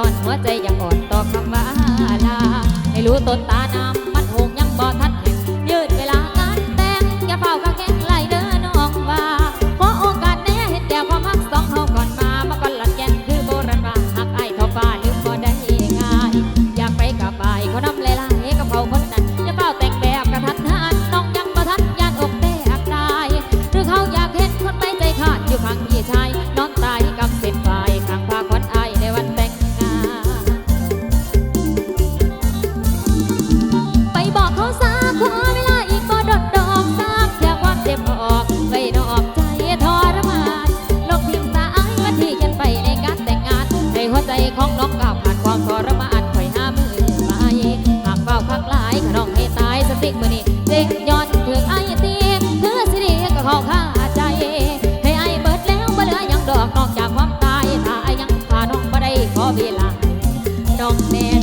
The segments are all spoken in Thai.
ซ่อนหัวใจยังอ่อนต่อคำว่าลาให้รู้ต้นตาน้ำ Don't men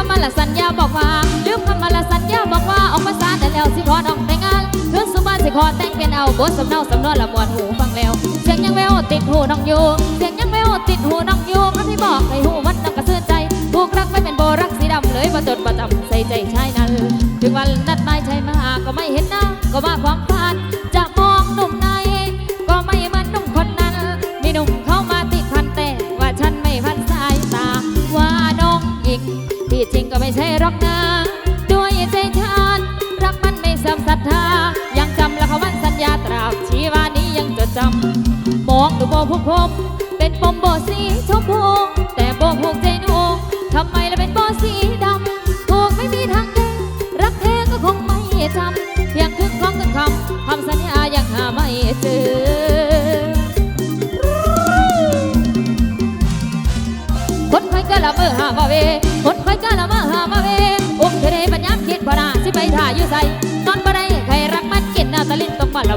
ความมาละสัญญาบอกว่าลืมความมาละสัญญาบอกว่าออกมาซาแต่แล้วสิขอดองแต่งงานเพื่อนสุบ้านสิขอแต่งเป็นเอาบทสำเนาสำนวนละมวนหูฟังแล้ว เสียงยังแววติดหูน้องอยู่เสียงยังแววติดหูน้องอยู่เพราะที่บอกให้หูมัดน้องกระเสื่อใจถูกรักไม่เป็นโบรักสีดำเลยประจดประจำใส่ใจชายนั้นถึงวันนัดหมายชายมาก็ไม่เห็นหน้าก็มาความพลาด ที่จริงก็ไม่ใช่รอกนะด้วยใจทาน รักมันไม่สำศรัทธา ยังจำละควันสัญญาตราบชีวานี้ยังจดจำมองดูโบพบพบเป็นปมโบสีชมพู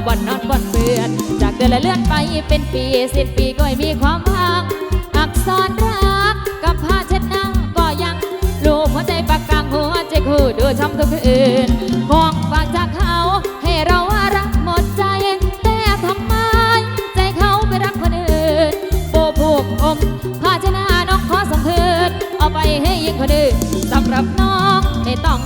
บ่นนอนบ่นเบื่อจากเดือนละเลื่อนไปเป็นปีสิ้นปีก็ยังมีความหวังอักษรรักกับผ้าเช็ดนั่งก็ยังรูกหัวใจปากกลางหัวใจคู่ดูช้ำทุกคืนของฝากจากเขาให้เรารักหมดใจแต่ทำไมใจเขาไปรักคนอื่นโบผูกอมผ้าเช็ดหน้าน้องขอสมเผัสเอาไปให้ยิงคนอื่นสำหรับน้องไม่ต้อง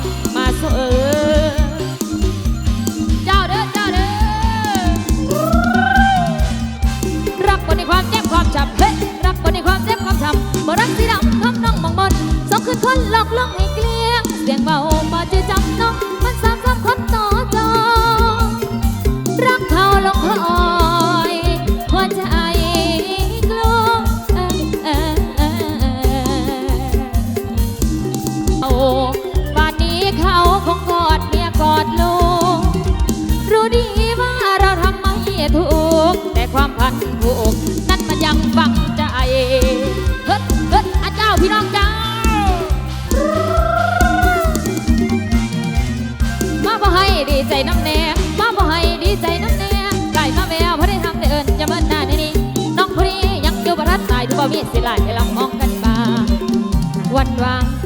สีดำทำน้องมองบนสองคืนคนหลอกลวงให้เกลี้ยง เสียงเบาบาจะจำน้อง มันสามสามคนต่อจองรักเขาลงคอ วันวาง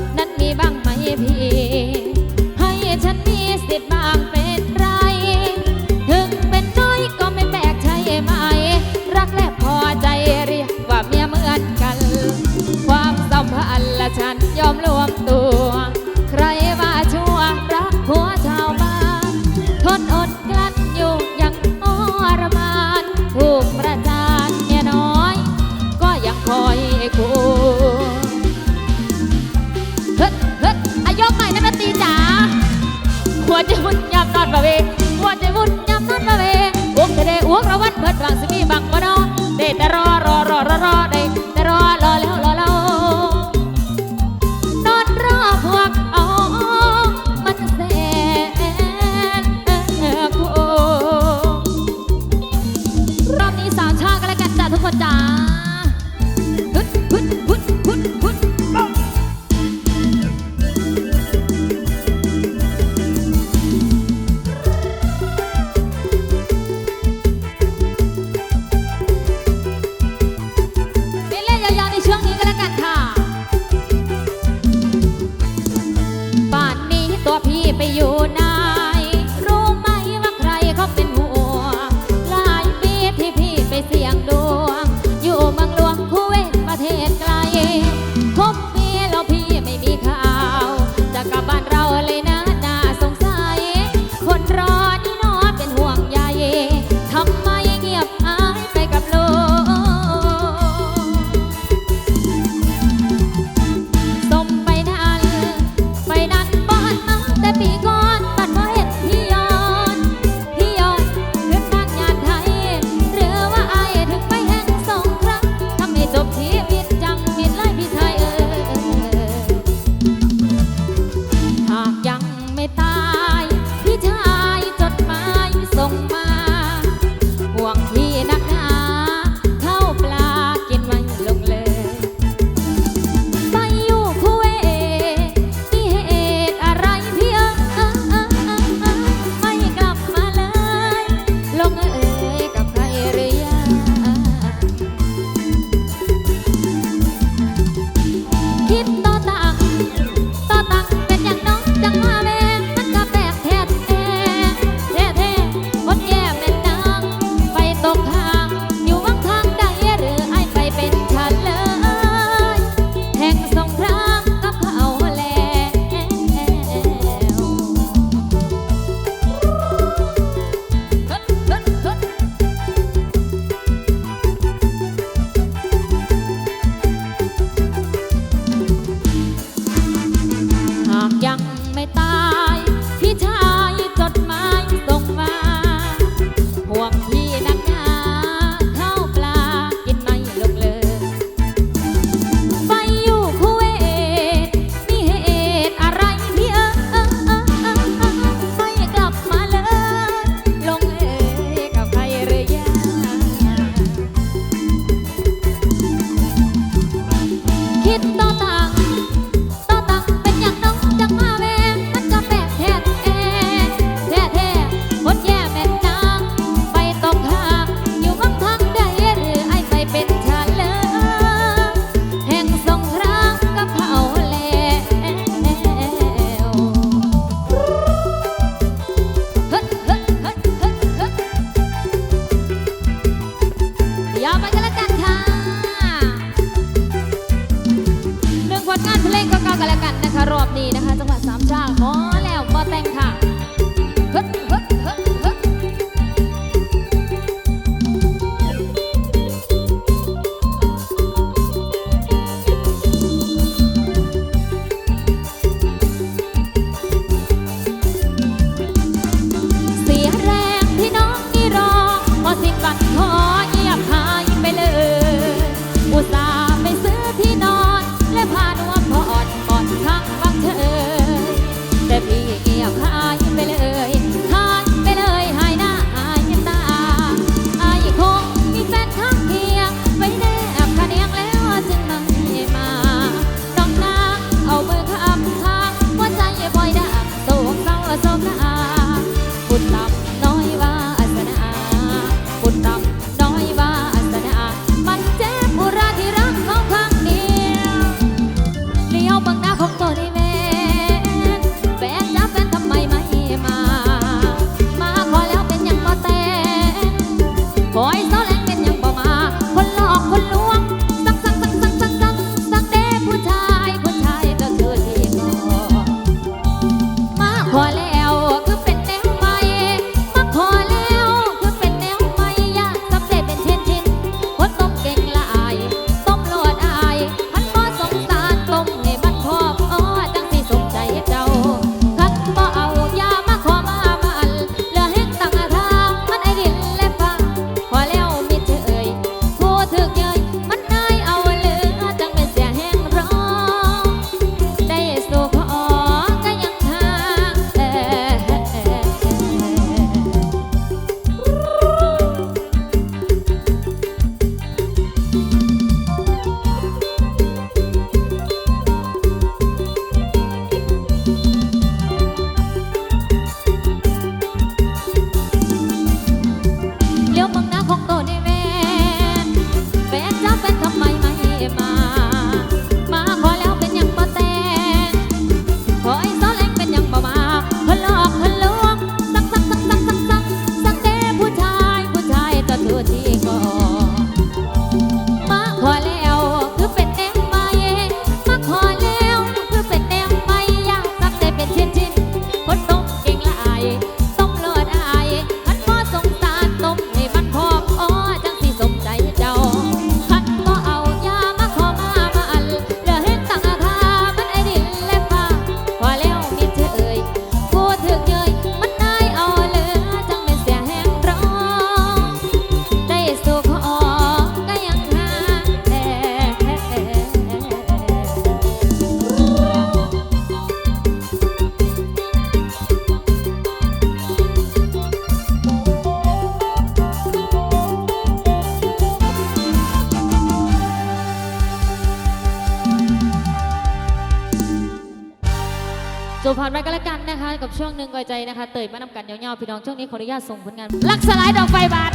ตัวผ่านไปก็แล้วกันนะคะ กับช่วงหนึ่งก่ใจนะคะ เตยมานำกันยาวๆพี่น้องช่วงนี้ขออนุญาตส่งผลงานลักสไลด์ดอกไฟบาท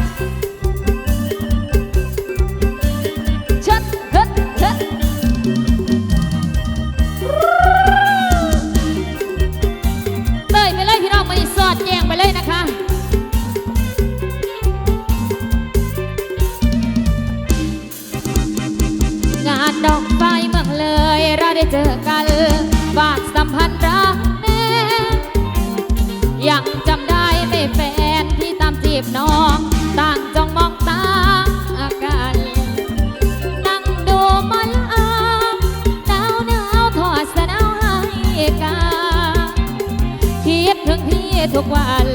จำได้ไม่แฟนที่ตามจีบน้อง ต่างจ้องมองตาอากันนั่งดูมาละาวเนาวอเอาถอดสะดาวให้กาคิดถึงพี่ทุกวัน